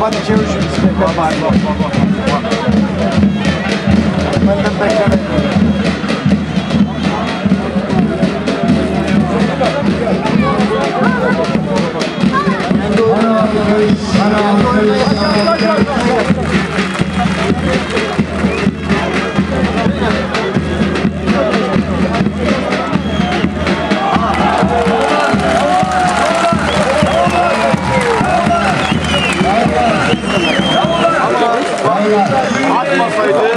hadi çevir şu bisikletleri. Bak bak bak bak. Benden bekleme. Atmasaydı